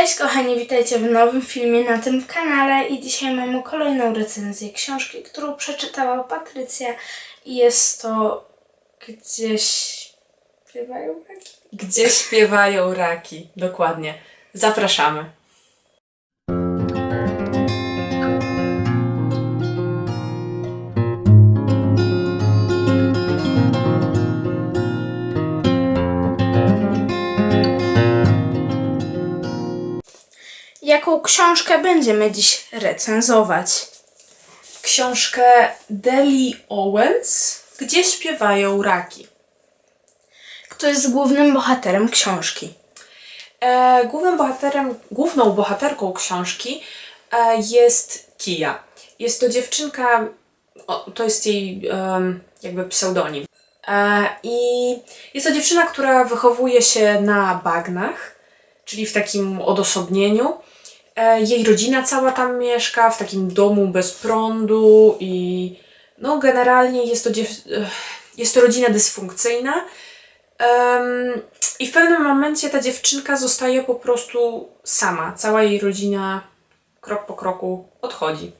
Cześć kochani, witajcie w nowym filmie na tym kanale i dzisiaj mamy kolejną recenzję książki, którą przeczytała Patrycja i jest to gdzieś śpiewają raki. Gdzie śpiewają raki? Dokładnie. Zapraszamy. Jaką książkę będziemy dziś recenzować? Książkę Deli Owens. Gdzie śpiewają raki? Kto jest głównym bohaterem książki? E, głównym bohaterem, główną bohaterką książki e, jest Kia. Jest to dziewczynka, o, to jest jej em, jakby pseudonim. E, I jest to dziewczyna, która wychowuje się na bagnach, czyli w takim odosobnieniu. E, jej rodzina cała tam mieszka, w takim domu bez prądu i no generalnie jest to, jest to rodzina dysfunkcyjna. Em, I w pewnym momencie ta dziewczynka zostaje po prostu sama. Cała jej rodzina krok po kroku odchodzi.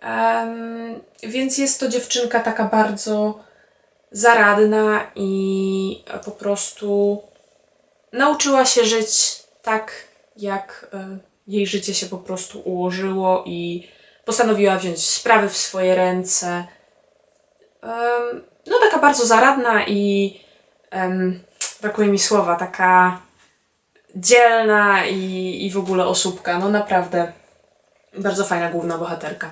Em, więc jest to dziewczynka taka bardzo zaradna i po prostu nauczyła się żyć tak, jak e, jej życie się po prostu ułożyło i postanowiła wziąć sprawy w swoje ręce. No, taka bardzo zaradna i brakuje mi słowa, taka dzielna i, i w ogóle osóbka. No naprawdę bardzo fajna główna bohaterka.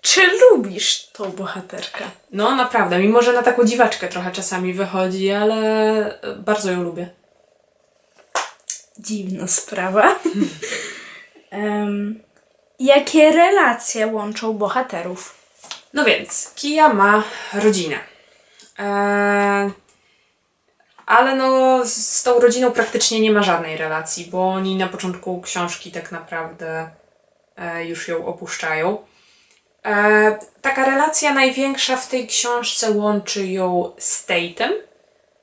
Czy lubisz tą bohaterkę? No naprawdę, mimo że na taką dziwaczkę trochę czasami wychodzi, ale bardzo ją lubię. Dziwna sprawa. Em, jakie relacje łączą bohaterów? No więc, Kia ma rodzinę. Eee, ale no, z z tą rodziną praktycznie nie ma żadnej relacji, bo oni na początku książki tak naprawdę e, już ją opuszczają. E, taka relacja największa w tej książce łączy ją z Tate'em.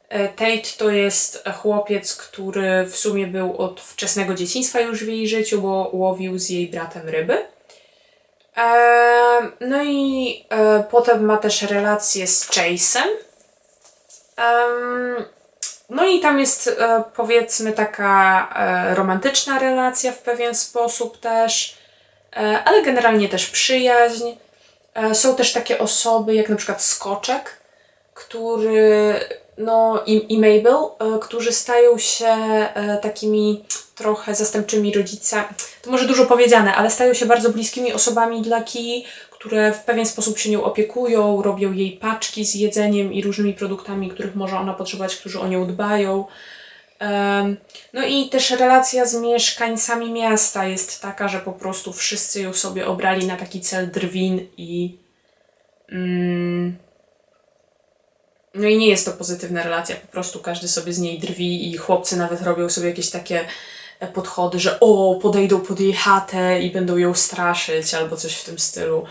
E, Tate to jest chłopiec, który w sumie był od wczesnego dzieciństwa już w jej życiu, bo łowił z jej bratem ryby. Em, no i e, potem ma też relację z Chase'em. Em, no i tam jest e, powiedzmy taka e, romantyczna relacja w pewien sposób też, e, ale generalnie też przyjaźń. E, są też takie osoby jak na przykład Skoczek, który, no i, i Mabel, e, którzy stają się e, takimi trochę zastępczymi rodzicami. To może dużo powiedziane, ale stają się bardzo bliskimi osobami dla Kii, które w pewien sposób się nią opiekują, robią jej paczki z jedzeniem i różnymi produktami, których może ona potrzebować, którzy o nią dbają. No i też relacja z mieszkańcami miasta jest taka, że po prostu wszyscy ją sobie obrali na taki cel drwin i mm, no i nie jest to pozytywna relacja, po prostu każdy sobie z niej drwi i chłopcy nawet robią sobie jakieś takie e, podchody, że o, podejdą pod jej chatę i będą ją straszyć albo coś w tym stylu.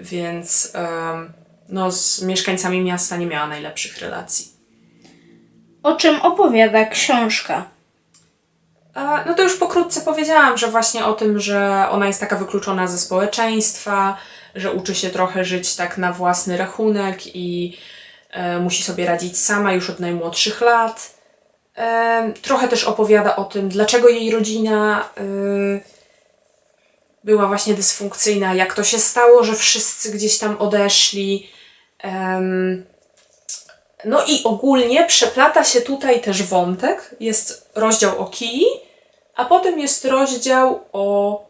Więc em, no, z mieszkańcami miasta nie miała najlepszych relacji. O czym opowiada książka? E, No to już pokrótce powiedziałam, że właśnie o tym, że ona jest taka wykluczona ze społeczeństwa, że uczy się trochę żyć tak na własny rachunek i musi sobie radzić sama już od najmłodszych lat. E, trochę też opowiada o tym, dlaczego jej rodzina e, była właśnie dysfunkcyjna, jak to się stało, że wszyscy gdzieś tam odeszli. No i ogólnie przeplata się tutaj też wątek. Jest rozdział o kiji, a potem jest rozdział o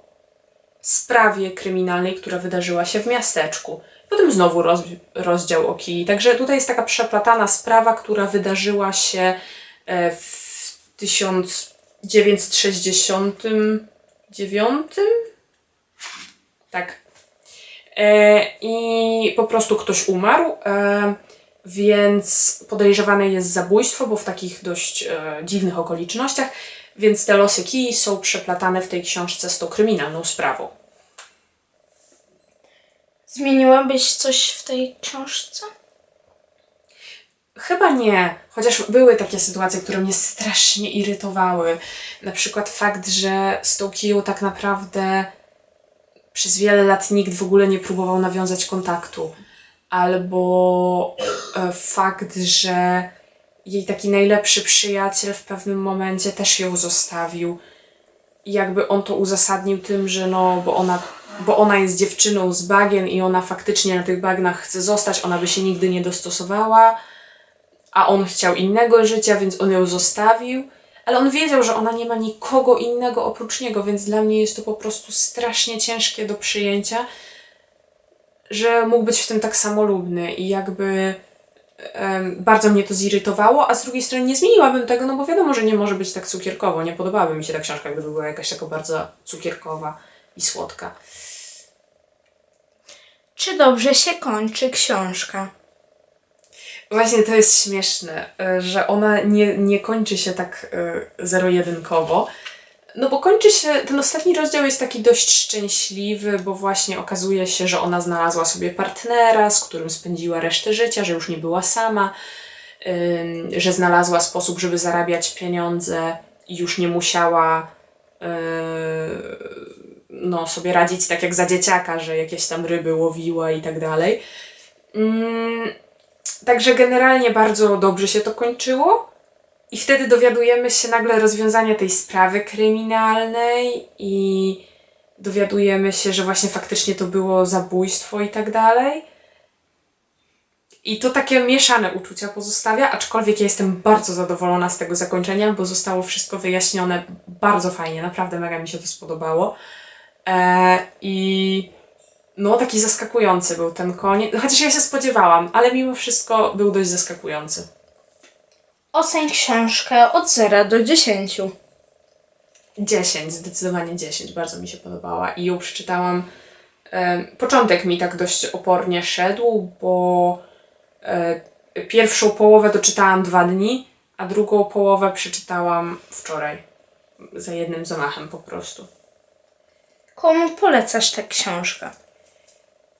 sprawie kryminalnej, która wydarzyła się w miasteczku. Potem znowu roz, rozdział o kiji. Także tutaj jest taka przeplatana sprawa, która wydarzyła się e, w 1969. Tak. E, I po prostu ktoś umarł. E, więc podejrzewane jest zabójstwo, bo w takich dość dziwnych okolicznościach, więc te losy kij są przeplatane w tej książce z tą kryminalną sprawą. Zmieniłabyś coś w tej książce? Chyba nie, chociaż były takie sytuacje, które mnie strasznie irytowały. Na przykład fakt, że z tą Kiją tak naprawdę przez wiele lat nikt w ogóle nie próbował nawiązać kontaktu. Albo e, fakt, że jej taki najlepszy przyjaciel w pewnym momencie też ją zostawił. I jakby on to uzasadnił tym, że no, bo ona, bo ona jest dziewczyną z bagien i ona faktycznie na tych bagnach chce zostać, ona by się nigdy nie dostosowała, a on chciał innego życia, więc on ją zostawił. Ale on wiedział, że ona nie ma nikogo innego oprócz niego, więc dla mnie jest to po prostu strasznie ciężkie do przyjęcia, że mógł być w tym tak samolubny i jakby em, bardzo mnie to zirytowało, a z drugiej strony nie zmieniłabym tego, no bo wiadomo, że nie może być tak cukierkowo. Nie podobałaby mi się ta książka, gdyby była jakaś taka bardzo cukierkowa i słodka. Czy dobrze się kończy książka? Właśnie to jest śmieszne, y, że ona nie, nie kończy się tak y, zero-jedynkowo. No bo kończy się, ten ostatni rozdział jest taki dość szczęśliwy, bo właśnie okazuje się, że ona znalazła sobie partnera, z którym spędziła resztę życia, że już nie była sama, że znalazła sposób, żeby zarabiać pieniądze i już nie musiała yy, no, sobie radzić tak jak za dzieciaka, że jakieś tam ryby łowiła i tak dalej. Mm, Także generalnie bardzo dobrze się to kończyło. I wtedy dowiadujemy się nagle rozwiązania tej sprawy kryminalnej i dowiadujemy się, że właśnie faktycznie to było zabójstwo i tak dalej. I to takie mieszane uczucia pozostawia, aczkolwiek ja jestem bardzo zadowolona z tego zakończenia, bo zostało wszystko wyjaśnione bardzo fajnie, naprawdę mega mi się to spodobało. E, I no, taki zaskakujący był ten koniec. Chociaż ja się spodziewałam, ale mimo wszystko był dość zaskakujący. Oceń książkę od 0 do 10. 10, zdecydowanie 10, bardzo mi się podobała i ją przeczytałam. em, początek mi tak dość opornie szedł, bo e, pierwszą połowę doczytałam dwa dni, a drugą połowę przeczytałam wczoraj. Za jednym zamachem po prostu. Komu polecasz tę książkę?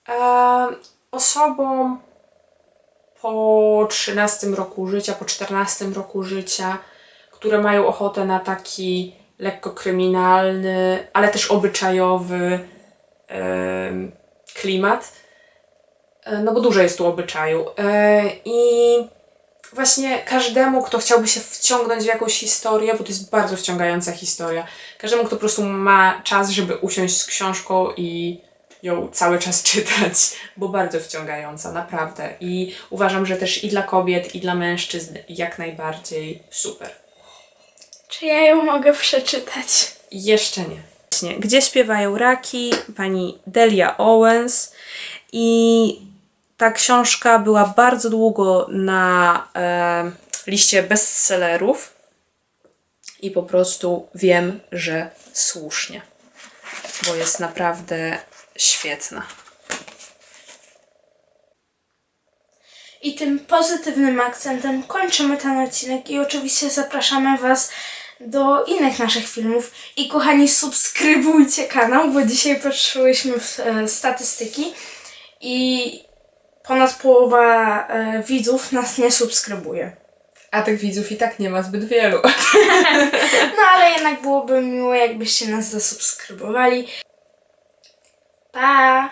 Em, osobom po 13 roku życia, po 14 roku życia, które mają ochotę na taki lekko kryminalny, ale też obyczajowy em, klimat. E, No bo dużo jest tu obyczaju. E, I właśnie każdemu, kto chciałby się wciągnąć w jakąś historię, bo to jest bardzo wciągająca historia, każdemu, kto po prostu ma czas, żeby usiąść z książką i ją cały czas czytać, bo bardzo wciągająca, naprawdę. I uważam, że też i dla kobiet, i dla mężczyzn jak najbardziej super. Czy ja ją mogę przeczytać? Jeszcze nie. Gdzie śpiewają raki, pani Delia Owens i ta książka była bardzo długo na e, liście bestsellerów i po prostu wiem, że słusznie, bo jest naprawdę świetna. I tym pozytywnym akcentem kończymy ten odcinek i oczywiście zapraszamy Was do innych naszych filmów. I kochani, subskrybujcie kanał, bo dzisiaj patrzyłyśmy w e, statystyki i ponad połowa e, widzów nas nie subskrybuje. A tych widzów i tak nie ma zbyt wielu. No ale jednak byłoby miło, jakbyście nas zasubskrybowali. Pa!